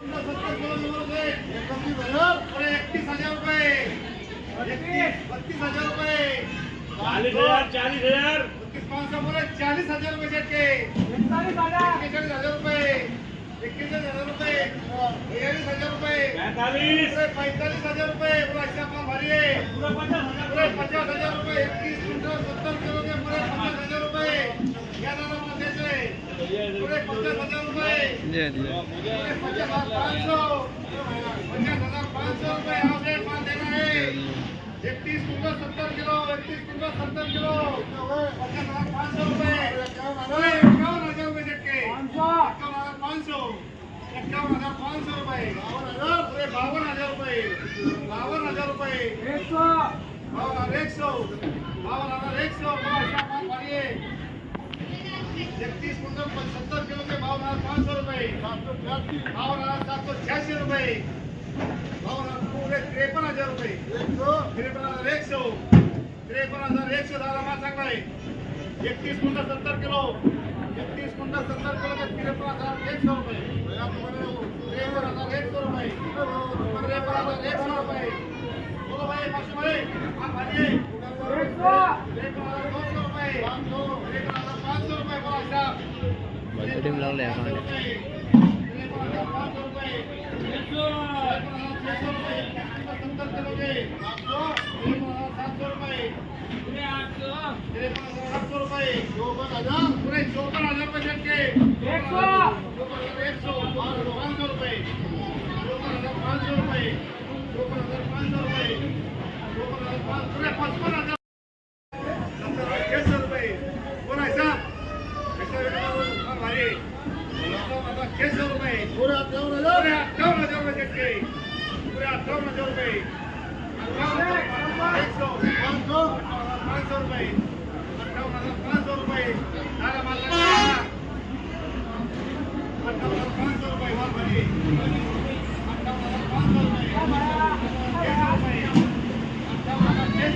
चालीस हज़ार चालीस हज़ार हज़ार रुपये। सेट के एक्केचाळीस हज़ार। हज़ार रुपये बयालीस पैंतालीस हज़ार रुपये। पुरा हिस्सा पाव भारी पचास हज़ार एकतीस क्विंटल सत्तर किलो के पुरे पचास हज़ार रुपये या दादा मध्याचे पुरे पचास हज़ार रुपये पुरे पचास हज़ार पाँच सौ पचास हज़ार पाँच सौ रुपये यहाँ से माल देना है इकतीस क्विंटल सत्तर किलो इकतीस क्विंटल सत्तर किलो पाँच सौ पुरे इक्यावन हज़ार रुपये झटके इक्यावन हज़ार पाँच सौ इक्यावन हज़ार पाँच सौ रुपये बावन हज़ार पूरे बावन हज़ार रुपये बावन हज़ार रुपये बावन हज़ार एक सौ बावन हज़ार एक सौ हिसाब माल मारिए इकतीस कुंटल सत्तर किलो भाव राहणार पाच रुपये भाव राहणार सातशे छ्याऐंशी रुपये. भाव राहणार त्रेपन्न हजार रुपये. त्रेपन्न हजार एकशे. त्रेपन्न हजार एकशे दहा माल चांगला आहे. एकतीस कुंटल सत्तर किलो. एकतीस कुंटल सत्तर किलो ते त्रेपन्न हजार एक सौ रुपये. त्रेपन्न हजार एकशे रुपये. त्रेपन्न हजार एकशे रुपये. बोलो भाई मासे भाई भाजी बजेटिंग लावलं आहे अकाउंट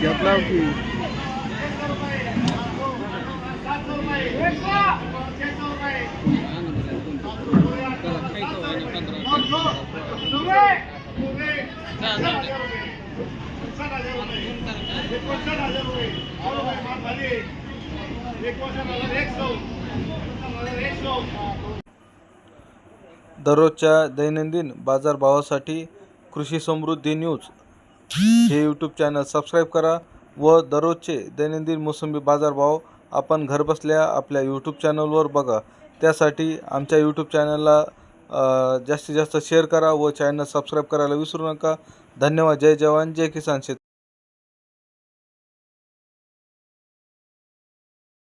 Yeah, Claudia. दररोजच्या दैनंदिन बाजारभावासाठी कृषी समृद्धी न्यूज. हे यूट्यूब चॅनल सबस्क्राईब करा व दररोजचे दैनंदिन मोसंबी बाजारभाव आपण घरबसल्या आपल्या यूट्यूब चॅनलवर बघा. त्यासाठी आमच्या यूट्यूब चॅनलला जास्तीत जास्त शेअर करा, व चॅनल सबस्क्राईब करायला विसरू नका. धन्यवाद. जय जवान. जय किसान शेत